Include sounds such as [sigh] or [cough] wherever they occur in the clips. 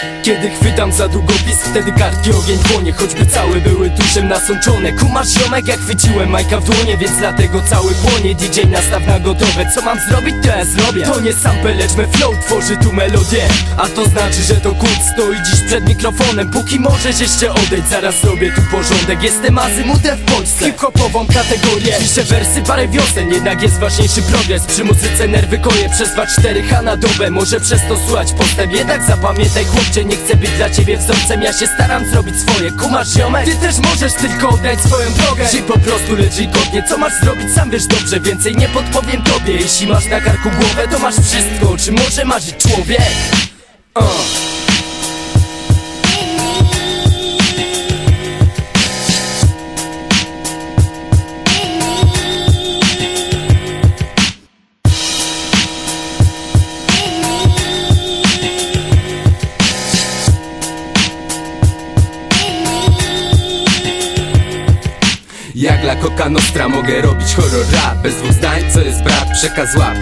Thank you. Kiedy chwytam za długopis, wtedy kartki ogień płonie Choćby całe były tuszem nasączone. Kumasz ziomek jak chwyciłem majka w dłonie Więc dlatego cały płonie. DJ nastaw na gotowe. Co mam zrobić to ja zrobię. To nie sample lecz me flow tworzy tu melodię. A to znaczy, że to kult stoi dziś przed mikrofonem. Póki możesz jeszcze odejść, zaraz zrobię tu porządek. Jestem azymutem w Polsce. Hip-hopową kategorię. Piszę wersy parę wiosen, jednak jest ważniejszy progres. Przy muzyce nerwy koje. Przez 2-4 H na dobę. Może przez to słuchać postęp. Jednak zapamiętaj chłopcze, nie chcę być dla ciebie wzorcem Ja się staram zrobić swoje, kumasz ziomek? Ty też możesz tylko oddać swoją drogę Żyj po prostu, żyj godnie Co masz zrobić, sam wiesz dobrze Więcej nie podpowiem tobie Jeśli masz na karku głowę, to masz wszystko Czy może marzyć człowiek? Uh. Dla Coca Nostra mogę robić horror rap. Bez dwóch zdań, co jest brat, przekaz łap.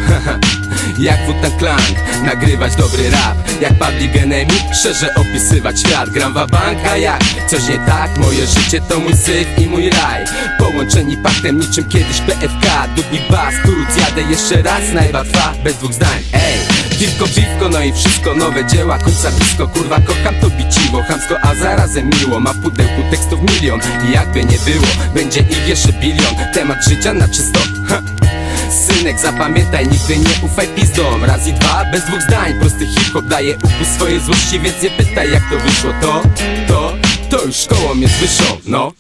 [laughs] Jak Wu-Tang Clan, nagrywać dobry rap. Jak Public Enemy, szerze opisywać świat. Gram banka jak? Coś nie tak? Moje życie to mój syf i mój raj. Połączeni paktem niczym kiedyś PFK Długi bas, turuc jadę jeszcze raz Najba trwa, bez dwóch zdań, ej Piwko, piwko, no i wszystko nowe dzieła. Końca blisko, kurwa kocham to biciwo Chamsko, a zarazem miło. Ma pudełku tekstów milion. I jakby nie było, będzie ich jeszcze bilion. Temat życia na czysto, ha. Synek, zapamiętaj, nigdy nie ufaj pizdom. Raz i dwa, bez dwóch zdań. Prosty hip-hop daje upust swojej złości Więc nie pytaj jak to wyszło. To, to, to już szkołą jest wyższą, no